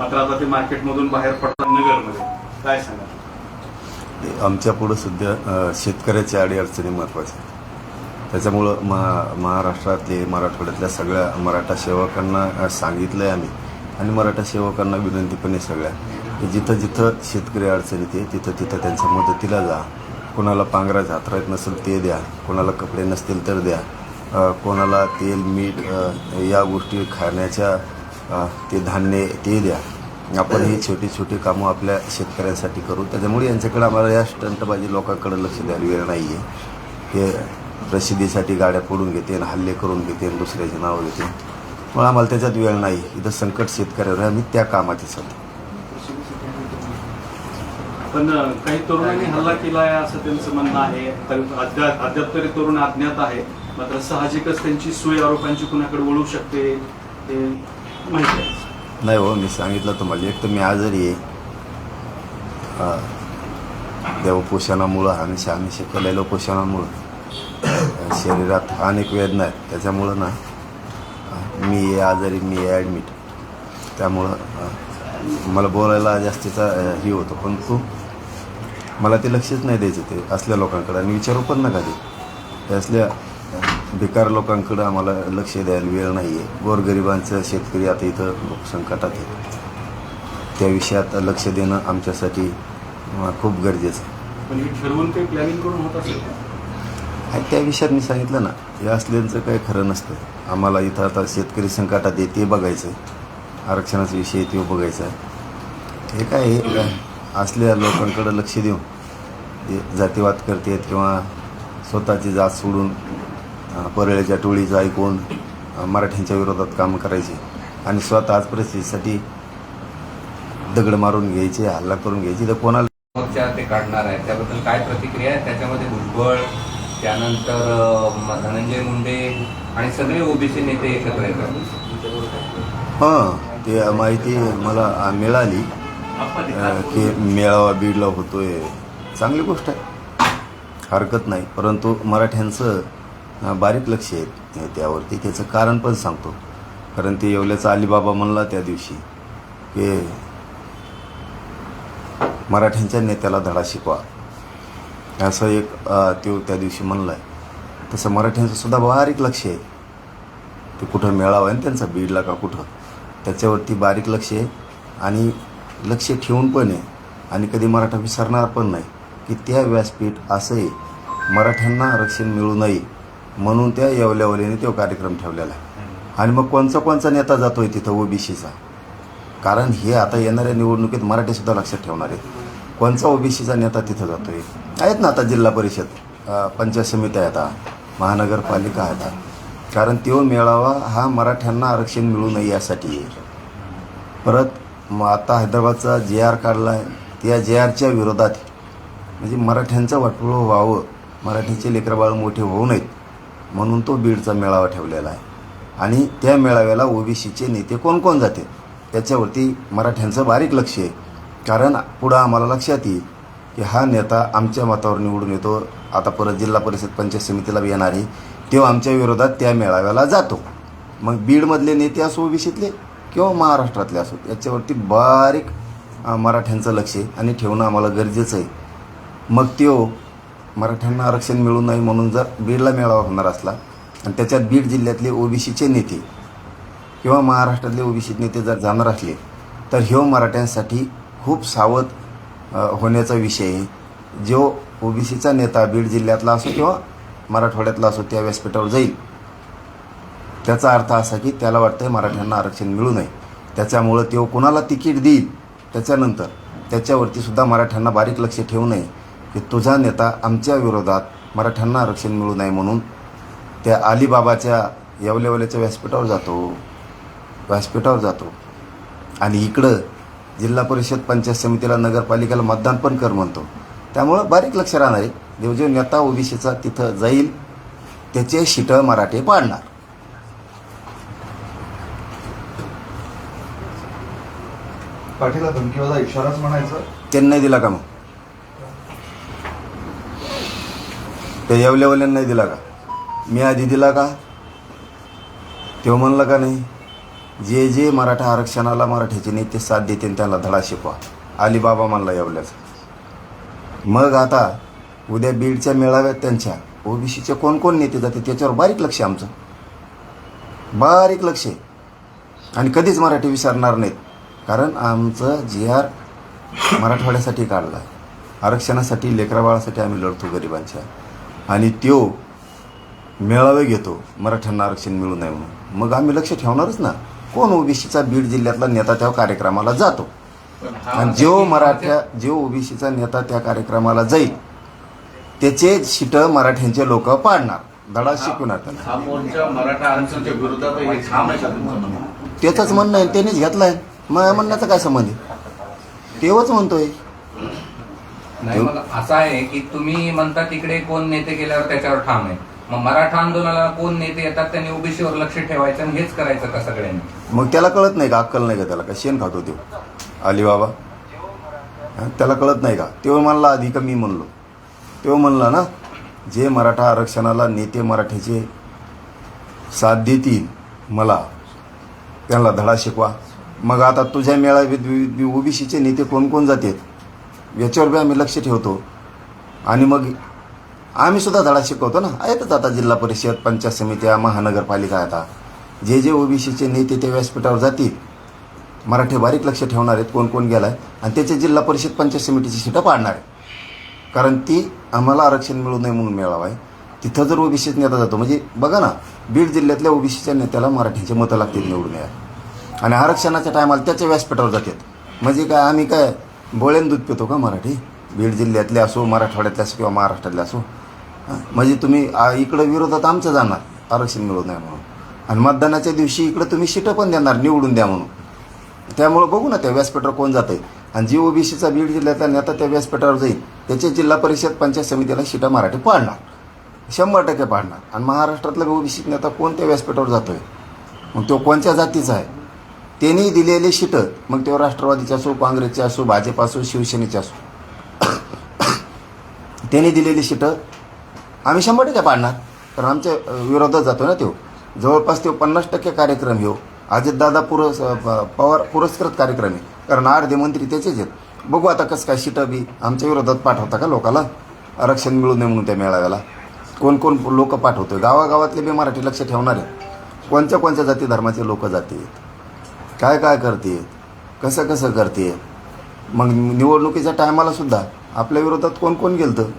मात्र आता ते मार्केटमधून बाहेर पडतात नगरमध्ये. काय सांगा आमच्या पुढं सध्या शेतकऱ्याच्या अडीअडचणी महत्त्वाच्या त्याच्यामुळं महा महाराष्ट्रातले मराठवाड्यातल्या सगळ्या मराठा सेवकांना सांगितलं आहे आम्ही. आणि मराठा सेवकांना विनंती पण आहे सगळ्या की जिथं जिथं शेतकरी अडचणीत आहे तिथं तिथं त्यांच्या मदतीला जा. कोणाला पांघरा पांघराच्या येत नसेल ते द्या. कोणाला कपडे नसतील तर द्या. कोणाला तेल मीठ या गोष्टी खाण्याच्या ते धान्य ते द्या. आपण ही छोटी छोटी कामं आपल्या शेतकऱ्यांसाठी करू. त्याच्यामुळे यांच्याकडे आम्हाला या स्टंटबाजी लोकांकडे लक्ष द्यायला वेळ नाही आहे हे प्रसिद्धीसाठी गाड्या फोडून घेते हल्ले करून घेते दुसऱ्याचे नाव नावं घेते. पण आम्हाला त्याच्यात वेळ नाही. इथं संकट शेतकऱ्यावर आम्ही त्या कामात आहे सध्या पण काही तरुणांनी हल्ला केला आहे असं त्यांचं म्हणणं आहे. अद्याप तरी तरुण अज्ञात आहे. मात्र साहजिकच त्यांची सोय आरोपांची कुणाकडे वळू शकते माहिती आहे नाही हो मी सांगितलं तुम्हाला एक तर मी आजारी आहे. हा. देवपोषणामुळं आणि आम्ही शिकवलेलं पोषणामुळं. शरीरात अनेक वेदना आहेत त्याच्यामुळं ना मी आजारी मी ॲडमिट त्यामुळं मला बोलायला जास्तीचा हे होतो पण तू मला ते लक्षच नाही द्यायचं ते असल्या लोकांकडे. आणि विचारू पण नका ते असल्या बेकार लोकांकडं आम्हाला लक्ष द्यायला वेळ नाही आहे गोरगरिबांचं शेतकरी आता इथं संकटात आहे त्या विषयात लक्ष देणं आमच्यासाठी खूप गरजेचं आहे. पण हे ठरवून काही प्लॅनिंग करून होत असेल का? आणि त्या विषयात मी सांगितलं ना या असल्यांचं काही खरं नसतं. आम्हाला इथं आता शेतकरी संकटात आहे ते बघायचं आहे आरक्षणाचा विषय तो बघायचा आहे. हे काय हे असल्या लोकांकडं लक्ष देऊन ते जातीवाद करतात किंवा स्वतःची जात सोडून परळ्याच्या टोळीचं ऐकून मराठ्यांच्या विरोधात काम करायचे आणि स्वतः आज परिस्थितीसाठी दगड मारून घ्यायचे हल्ला करून घ्यायची. तर कोणाला ते काढणार आहे त्याबद्दल काय प्रतिक्रिया आहे? त्याच्यामध्ये भुजबळ त्यानंतर धनंजय मुंडे आणि सगळे ओबीसी नेते एकत्र येतात. हां ते माहिती मला मिळाली की मेळावा बीडला होतोय. चांगली गोष्ट आहे. हरकत नाही. परंतु मराठ्यांचं बारीक लक्ष आहे त्यावरती. त्याचं कारण पण सांगतो. कारण ते येवल्याचा अलीबाबा म्हणला त्या दिवशी की मराठ्यांच्या नेत्याला धडा शिकवा. असं एक तो त्या दिवशी म्हणलं आहे तसं मराठ्यांचं सुद्धा बारीक लक्ष आहे. ते कुठं मेळावा आहे त्यांचा बीडला का कुठं? त्याच्यावरती बारीक लक्ष आहे. आणि लक्ष ठेवून पण आहे. आणि कधी मराठा विसरणार पण नाही. की त्या व्यासपीठ असं आहे. मराठ्यांना आरक्षण मिळू नये. म्हणून त्या येवल्यावल्याने तो कार्यक्रम ठेवलेला आहे. आणि मग कोणचा कोणचा नेता जातोय तिथं ओबीसीचा कारण हे आता येणाऱ्या निवडणुकीत मराठीसुद्धा लक्षात ठेवणार आहेत. कोणचा ओबीसीचा नेता तिथं जातोय? आहेत ना आता जिल्हा परिषद पंचायत समिती आहेत महानगरपालिका आहेत आता. कारण तो मेळावा हा मराठ्यांना आरक्षण मिळू नये यासाठी आहे. परत मग आता हैदराबादचा जे आर काढला आहे त्या जे आरच्या विरोधात म्हणजे मराठ्यांचं वाटपुळ व्हावं मराठीचे लेकरबाळ मोठे होऊ नयेत. म्हणून तो बीडचा मेळावा ठेवलेला आहे. आणि त्या मेळाव्याला ओबीसीचे नेते कोण कोण जाते? त्याच्यावरती मराठ्यांचं बारीक लक्ष आहे. कारण पुढं आम्हाला लक्षात येईल की हा नेता आमच्या मतावर निवडून येतो. आता परत जिल्हा परिषद पंचायत समितीला येणार आहे. तो आमच्या विरोधात त्या मेळाव्याला जातो. मग बीडमधले नेते असो ओबीसीतले किंवा महाराष्ट्रातले असो याच्यावरती बारीक मराठ्यांचं लक्ष आहे. आणि ठेवणं आम्हाला गरजेचं आहे. मग त्यो मराठ्यांना आरक्षण मिळू नये म्हणून जर बीडला मेळावा होणार असला आणि त्याच्यात बीड जिल्ह्यातले ओबीसीचे नेते किंवा महाराष्ट्रातले ओबीसी नेते जर जाणार असले तर ह्यो मराठ्यांसाठी खूप सावध होण्याचा विषय आहे. जो ओबीसीचा नेता बीड जिल्ह्यातला असो किंवा मराठवाड्यातला असो त्या व्यासपीठावर जाईल. त्याचा अर्थ असा की त्याला वाटतं मराठ्यांना आरक्षण मिळू नये. त्याच्यामुळं तो कोणाला तिकीट देईल त्याच्यानंतर त्याच्यावरती सुद्धा मराठ्यांना बारीक लक्ष ठेवू नये. की तुझा नेता आमच्या विरोधात मराठ्यांना आरक्षण मिळू नये म्हणून त्या अलिबाबाच्या येवलेवल्याच्या व्यासपीठावर जातो. व्यासपीठावर जातो. आणि इकडं जिल्हा परिषद पंचायत समितीला नगरपालिकेला मतदान पण कर म्हणतो. त्यामुळं बारीक लक्ष राहणार आहे जो नेता ओबीसीचा तिथं जाईल त्याचे शिटं मराठे पाडणार. पाठीला धमकीवाला इशाराच म्हणायचं? त्यांनी दिला का मग? त्या येवल्यावाल्यानं नाही दिला का? मी आधी दिला का? तेव्हा म्हणलं का नाही? जे जे मराठा आरक्षणाला मराठीचे नेते साथ देते त्यांना धडा शिकवा. अलिबाबा म्हणला एवढ्याच. मग आता उद्या बीडच्या मेळाव्यात त्यांच्या ओबीसीचे कोण कोण नेते जाते त्याच्यावर बारीक लक्ष आमचं. बारीक लक्ष आहे. आणि कधीच मराठी विसरणार नाहीत. कारण आमचं जी आर मराठवाड्यासाठी काढलं आहे आरक्षणासाठी लेकराबाळासाठी आम्ही लढतो गरिबांच्या. आणि त्यो मेळावे घेतो. मराठ्यांना आरक्षण मिळू नये म्हणून. मग आम्ही लक्ष ठेवणारच ना. कोण ओबीसीचा बीड जिल्ह्यातला नेता त्या कार्यक्रमाला जातो? आणि जो मराठ्या जो ओबीसीचा नेता त्या कार्यक्रमाला जाईल त्याचे शिट मराठ्यांचे लोक पाडणार. धडा शिकवणार त्यांना? त्याचंच म्हणणं आहे त्यांनीच घेतलाय. मग म्हणण्याचा काय संबंध आहे? तेव्हाच म्हणतोय. नाही मग असं आहे की तुम्ही म्हणता तिकडे कोण नेते गेल्यावर त्याच्यावर ठाम आहे. मग मराठा आंदोलनाला कोण नेते येतात त्यांनी ओबीसीवर लक्ष ठेवायचं आणि हेच करायचं का सगळ्यांनी? मग त्याला कळत नाही का? अक्कल नाही का त्याला? का शेण खातो तो? अलिबाबा हा, त्याला कळत नाही का? तेव्हा म्हणला आधी का मी म्हणलो? तेव्हा म्हणला ना जे मराठा आरक्षणाला नेते मराठीचे साथ देतील मला त्यांना धडा शिकवा. मग आता तुझ्या मेळाव्यात ओबीसीचे नेते कोण कोण जातात? याच्यावर बी आम्ही लक्ष ठेवतो. आणि मग आम्ही सुद्धा धडा शिकवतो ना. आहेतच आता जिल्हा परिषद पंचायत समित्या महानगरपालिका आता. जे जे ओबीसीचे नेते ते व्यासपीठावर जातील मराठी बारीक लक्ष ठेवणार आहेत कोण कोण गेला आहे आणि त्याचे जिल्हा परिषद पंचायत समितीची सीटं पाडणार आहे कारण ती आम्हाला आरक्षण मिळू नये म्हणून मिळावं आहे तिथं जर ओबीसी नेता जातो म्हणजे बघा ना बीड जिल्ह्यातल्या ओबीसीच्या नेत्याला मराठीचे मतं लागतील निवडून या आणि आरक्षणाच्या टायमाला त्याच्या व्यासपीठावर जातात म्हणजे काय आम्ही काय बोळ्यान दूध पितो का मराठी? बीड जिल्ह्यातले असो मराठवाड्यातले असो किंवा महाराष्ट्रातले असो. म्हणजे तुम्ही इकडं विरोधात आमचं जाणार आरक्षण मिळू नये म्हणून. आणि मतदानाच्या दिवशी इकडं तुम्ही सीटं पण देणार निवडून द्या म्हणून. त्यामुळं बघू ना त्या व्यासपीठावर कोण जात आहे आणि जी ओबीसीचा बीड जिल्ह्यातला नेता त्या व्यासपीठावर जाईल त्याच्या जिल्हा परिषद पंचायत समितीला सीटा मराठी पाडणार. शंभर टक्के पाडणार. आणि महाराष्ट्रातला ओबीसी नेता कोणत्या व्यासपीठावर जातोय? मग तो कोणत्या जातीचा आहे? त्यांनी दिलेले शिटं मग तेव्हा राष्ट्रवादीचे असो काँग्रेसचे असो भाजप असो शिवसेनेचे असो. त्यांनी दिलेली शिटं आम्ही शंभर टक्के पाडणार. कारण आमच्या विरोधात जातो ना तो जवळपास तो पन्नास टक्के कार्यक्रम हो अजितदादा पुरस प- पवार पुरस्कृत कार्यक्रम आहे. कारण अर्धे मंत्री त्याचेच आहेत. बघू आता कसं काय शिटं बी आमच्या विरोधात पाठवता का लोकाला? आरक्षण मिळू नये म्हणून त्या मेळाव्याला. कोण कोण लोक पाठवतोय? गावागावातले बी मराठी लक्ष ठेवणार. आहे कोणत्या कोणत्या जाती धर्माचे लोक जाती आहेत? काय काय करते? कसं कसं करते? मग निवडणुकीच्या टायमाला सुद्धा आपल्या विरोधात कोण कोण गेलतं?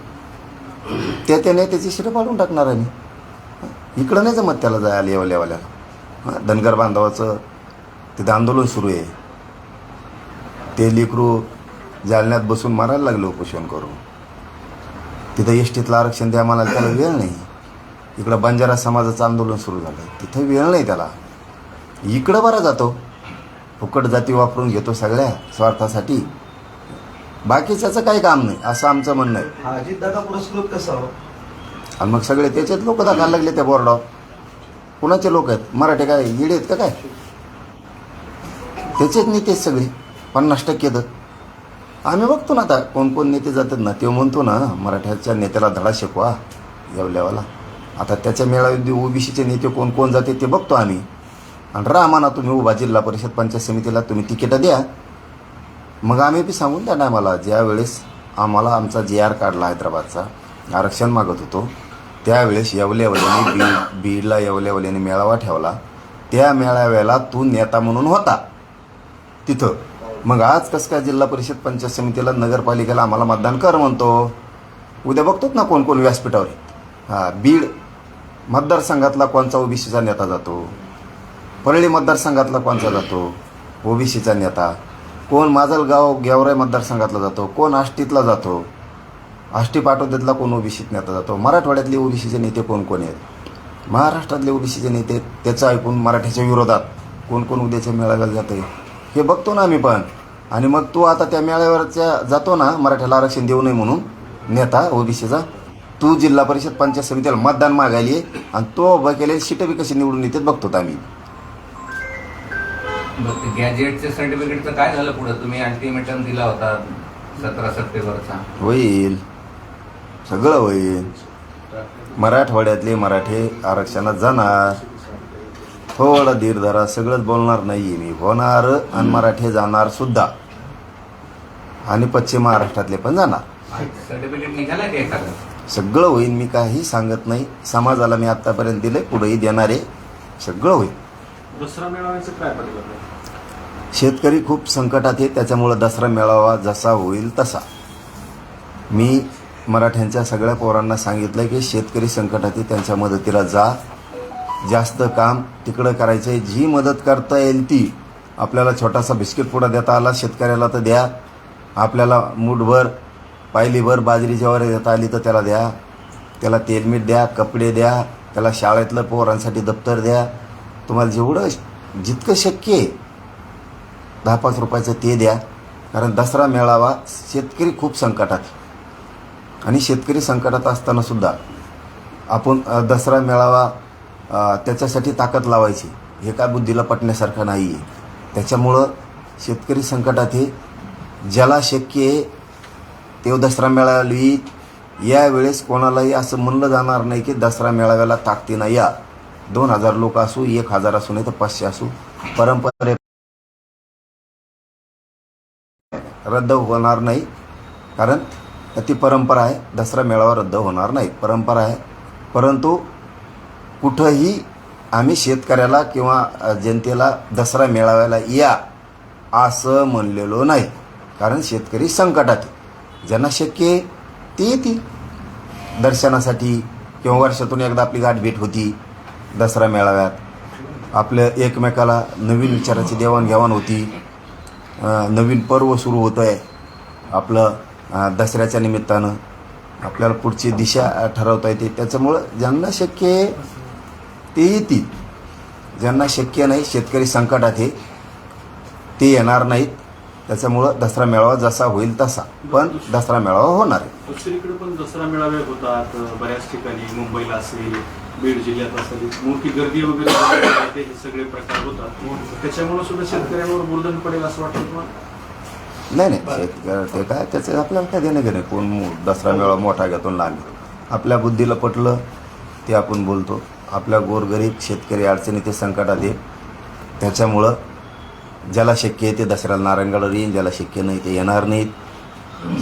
त्या त्याने त्याची शिरं पाडून टाकणार आहे मी इकडं नाही जमत त्याला जायला येवल्यावाल्याला धनगर बांधवाचं तिथं आंदोलन सुरू आहे. ते लेकरू जालन्यात बसून मारायला लागले उपोषण करून. तिथं एस टीतलं आरक्षण द्या मला त्याला वेळ नाही. इकडं बंजारा समाजाचं आंदोलन सुरू झालं तिथं वेळ नाही त्याला. इकडं बरा जातो. फुकट जाती वापरून घेतो सगळ्या स्वार्थासाठी. बाकीच्याचं काही काम नाही असं आमचं म्हणणं आहे. अजितदादा पुरस्कृत कसा हो? आणि मग सगळे त्याच्यात लोक दाखवायला लागले त्या बोर्डावर. कुणाचे लोक आहेत? मराठी काय येडे आहेत का काय? त्याचेच नेतेच सगळे पन्नास टक्के तर. आम्ही बघतो ना आता कोण कोण नेते जातात ना ते म्हणतो ना मराठ्याच्या नेत्याला धडा शिकवा येवल्यावाला आता त्याच्या मेळाव्यात ओबीसीचे नेते कोण कोण जाते ते बघतो आम्ही. आणि राहा तुम्ही उभा जिल्हा परिषद पंचायत समितीला तुम्ही तिकीटं द्या. मग आम्ही बी सांगून द्या टायमाला ज्यावेळेस आम्हाला आमचा जे आर काढला हैदराबादचा आरक्षण मागत होतो त्यावेळेस येवल्यावल्याने बीड बीडला येवल्यावल्याने मेळावा ठेवला. त्या मेळाव्याला तू नेता म्हणून होता तिथं. मग आज कसं काय जिल्हा परिषद पंचायत समितीला नगरपालिकेला आम्हाला मतदान कर म्हणतो. उद्या बघतोच ना कोण कोण व्यासपीठावर हां बीड मतदारसंघातला कोणचा ओबीसीचा नेता जातो? परळी मतदारसंघातला कोणचा जातो? ओबीसीचा नेता. कोण माजलगाव गेवराई मतदारसंघातला जातो? कोण आष्टीतला जातो? आष्टी पाटोद्यातला कोण ओबीसीत नेता जातो? मराठवाड्यातले ओबीसीचे नेते कोण कोण आहेत? महाराष्ट्रातले ओबीसीचे नेते त्याचं ऐकून मराठ्याच्या विरोधात कोण कोण उद्याच्या मेळाव्याला जातं हे बघतो ना आम्ही पण. आणि मग तू आता त्या मेळाव्यावरच्या जातो ना मराठ्याला आरक्षण देऊ नये म्हणून नेता ओबीसीचा. तू जिल्हा परिषद पंचायत समितीला मतदान मागायली आणि तो उभा केले सीटं बी कशी निवडून येते बघतो आम्ही. सर्टिफिकेटचं काय झालं पुढे? तुम्ही अल्टिमेटम दिला होता सतरा सप्टेंबरचा. होईल. सगळं होईल. मराठवाड्यातले मराठे आरक्षणात जाणार. थोडं धीर धरा सगळंच बोलणार नाही मी. होणार आणि मराठी जाणार सुद्धा. आणि पश्चिम महाराष्ट्रातले पण जाणार. सर्टिफिकेट निघाला का एखादं? सगळं होईल मी काही सांगत नाही. समाजाला मी आत्तापर्यंत दिले पुढेही देणार आहे. सगळं होईल. दसरा मेळाव्याचं काय परिवर्तन? शेतकरी खूप संकटात आहे त्याच्यामुळं दसरा मेळावा जसा होईल तसा. मी मराठ्यांच्या सगळ्या पोरांना सांगितलं की शेतकरी संकटात आहे त्यांच्या मदतीला जा. जास्त काम तिकडं करायचं आहे जी मदत करता येईल ती आपल्याला छोटासा बिस्किट पुडा देता आला शेतकऱ्याला तर द्या. आपल्याला मूठभर पायलीभर बाजरी जेव्हा देता आली तर त्याला द्या. त्याला तेलमीठ द्या कपडे द्या त्याला शाळेतलं पोरांसाठी दप्तर द्या. तुम्हाला जेवढं जितकं शक्य आहे दहा पाच रुपयाचं ते द्या. कारण दसरा मेळावा शेतकरी खूप संकटात आणि शेतकरी संकटात असताना सुद्धा आपण दसरा मेळावा त्याच्यासाठी ताकद लावायची. हे काय बुद्धीला पटण्यासारखं नाही आहे त्याच्यामुळं शेतकरी संकटात हे ज्याला शक्य आहे ते दसरा मेळाव्याला येईल यावेळेस कोणालाही असं म्हणलं जाणार नाही की दसरा मेळाव्याला ताकदीनं या. दोन हजार लोक असू एक हजार असू नाही तर पाचशे असू. परंपरे रद्द होणार नाही. कारण ती परंपरा आहे दसरा मेळावा रद्द होणार नाही. परंपरा आहे. परंतु कुठंही आम्ही शेतकऱ्याला किंवा जनतेला दसरा मेळाव्याला या असं म्हणलेलो नाही. कारण शेतकरी संकटात ज्यांना शक्य आहे ते येतील. दर्शनासाठी किंवा वर्षातून एकदा आपली गाठ भेट होती. दसरा मेळाव्यात. आपल्या एकमेकाला नवीन विचाराची देवाणघेवाण होती. नवीन पर्व सुरू होतं आहे आपलं दसऱ्याच्या निमित्तानं आपल्याला पुढची दिशा ठरवता येते. त्याच्यामुळं ज्यांना शक्य आहे ते येतील. ज्यांना शक्य नाही शेतकरी संकटात आहे ते येणार नाहीत. त्याच्यामुळं दसरा मेळावा जसा होईल तसा. पण दसरा मेळावा होणार आहे. दुसरीकडे पण दसरा मेळावे होतात बऱ्याच ठिकाणी. मुंबईला असेल बीड जिल्ह्यात असेल मोठी गर्दी वगैरे हे सगळे प्रकार होतात. त्याच्यामुळे सुद्धा शेतकऱ्यांवर बुर्धन पडेल असं वाटतं तुम्हाला? नाही नाही शेतकरी ते काय त्याचं आपल्याला काय देणं घेणं कोण दसरा मेळा मोठा घेतो लहान घेतो. आपल्या बुद्धीला पटलं ते आपण बोलतो. आपल्या गोरगरीब शेतकरी अडचणी ते संकटात येत त्याच्यामुळं ज्याला शक्य आहे ते दसऱ्याला नारायणगडावर येईन ज्याला शक्य नाही ते येणार नाहीत.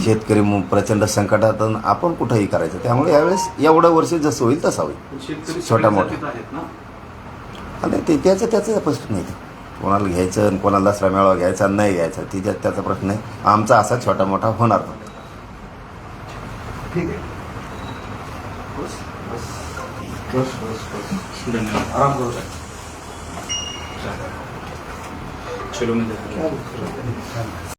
शेतकरी मग प्रचंड संकटात आपण कुठंही करायचं. त्यामुळे यावेळेस एवढं वर्ष जसं होईल तसं होईल. शेतकरी छोटा मोठा. जातीत आहेत ना? आणि ते त्याचं त्याचं प्रश्न नाही. ते. कोणाला घ्यायचं आणि कोणाला दसरा मेळावा घ्यायचा आणि नाही घ्यायचा तिच्या त्याचा प्रश्न आहे आमचा असा छोटा मोठा होणार फक्त ठीक आहे. बस बस. बस बस धन्यवाद. आराम करू शकता. चलो मी काय बोलतो?